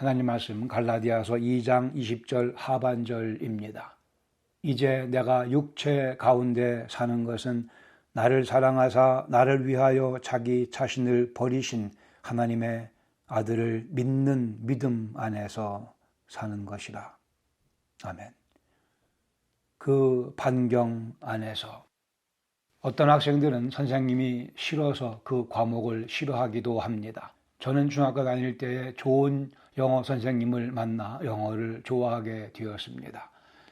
하나님 말씀 갈라디아서 2장 20절 하반절입니다. 이제 내가 육체 가운데 사는 것은 나를 사랑하사 나를 위하여 자기 자신을 버리신 하나님의 아들을 믿는 믿음 안에서 사는 것이라. 아멘. 그 반경 안에서 어떤 학생들은 선생님이 싫어서 그 과목을 싫어하기도 합니다. 저는 중학교 다닐 때에 좋은 영어 선생님을 만나 영어를 좋아하게 되었습니다.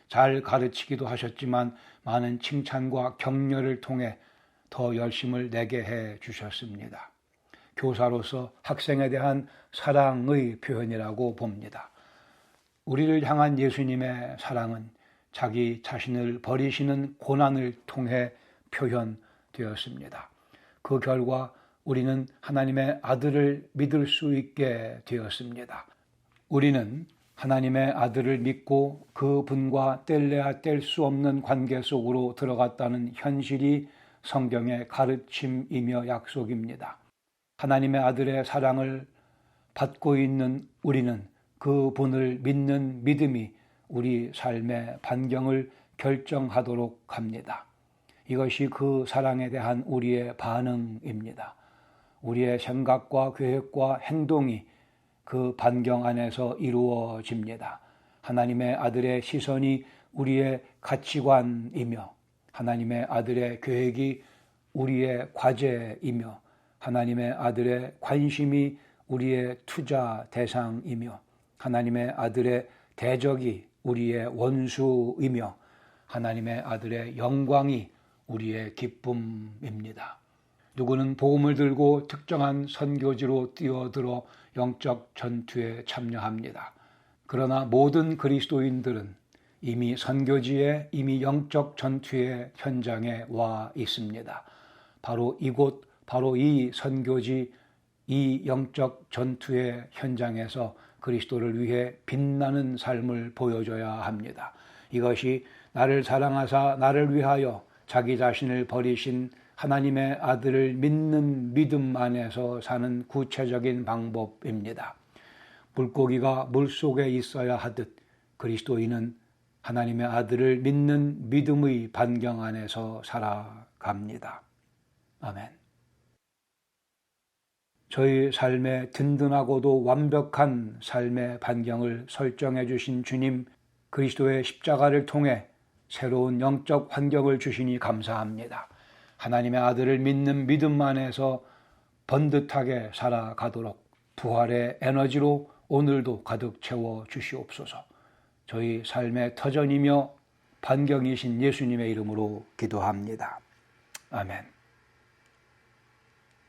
잘 가르치기도 하셨지만 많은 칭찬과 격려를 통해 더 열심을 내게 해 주셨습니다. 교사로서 학생에 대한 사랑의 표현이라고 봅니다. 우리를 향한 예수님의 사랑은 자기 자신을 버리시는 고난을 통해 표현되었습니다. 그 결과 우리는 하나님의 아들을 믿을 수 있게 되었습니다. 우리는 하나님의 아들을 믿고 그 분과 뗄래야 뗄 수 없는 관계 속으로 들어갔다는 현실이 성경의 가르침이며 약속입니다. 하나님의 아들의 사랑을 받고 있는 우리는 그 분을 믿는 믿음이 우리 삶의 반경을 결정하도록 합니다. 이것이 그 사랑에 대한 우리의 반응입니다. 우리의 생각과 계획과 행동이 그 반경 안에서 이루어집니다. 하나님의 아들의 시선이 우리의 가치관이며 하나님의 아들의 계획이 우리의 과제이며 하나님의 아들의 관심이 우리의 투자 대상이며 하나님의 아들의 대적이 우리의 원수이며 하나님의 아들의 영광이 우리의 기쁨입니다. 누구는 복음을 들고 특정한 선교지로 뛰어들어 영적 전투에 참여합니다. 그러나 모든 그리스도인들은 이미 선교지에 이미 영적 전투의 현장에 와 있습니다. 바로 이곳, 바로 이 선교지, 이 영적 전투의 현장에서 그리스도를 위해 빛나는 삶을 보여줘야 합니다. 이것이 나를 사랑하사 나를 위하여 자기 자신을 버리신 하나님의 아들을 믿는 믿음 안에서 사는 구체적인 방법입니다. 물고기가 물 속에 있어야 하듯 그리스도인은 하나님의 아들을 믿는 믿음의 반경 안에서 살아갑니다. 아멘. 저희 삶의 든든하고도 완벽한 삶의 반경을 설정해 주신 주님 그리스도의 십자가를 통해 새로운 영적 환경을 주시니 감사합니다. 하나님의 아들을 믿는 믿음 안에서 번듯하게 살아가도록 부활의 에너지로 오늘도 가득 채워 주시옵소서. 저희 삶의 터전이며 반경이신 예수님의 이름으로 기도합니다. 아멘.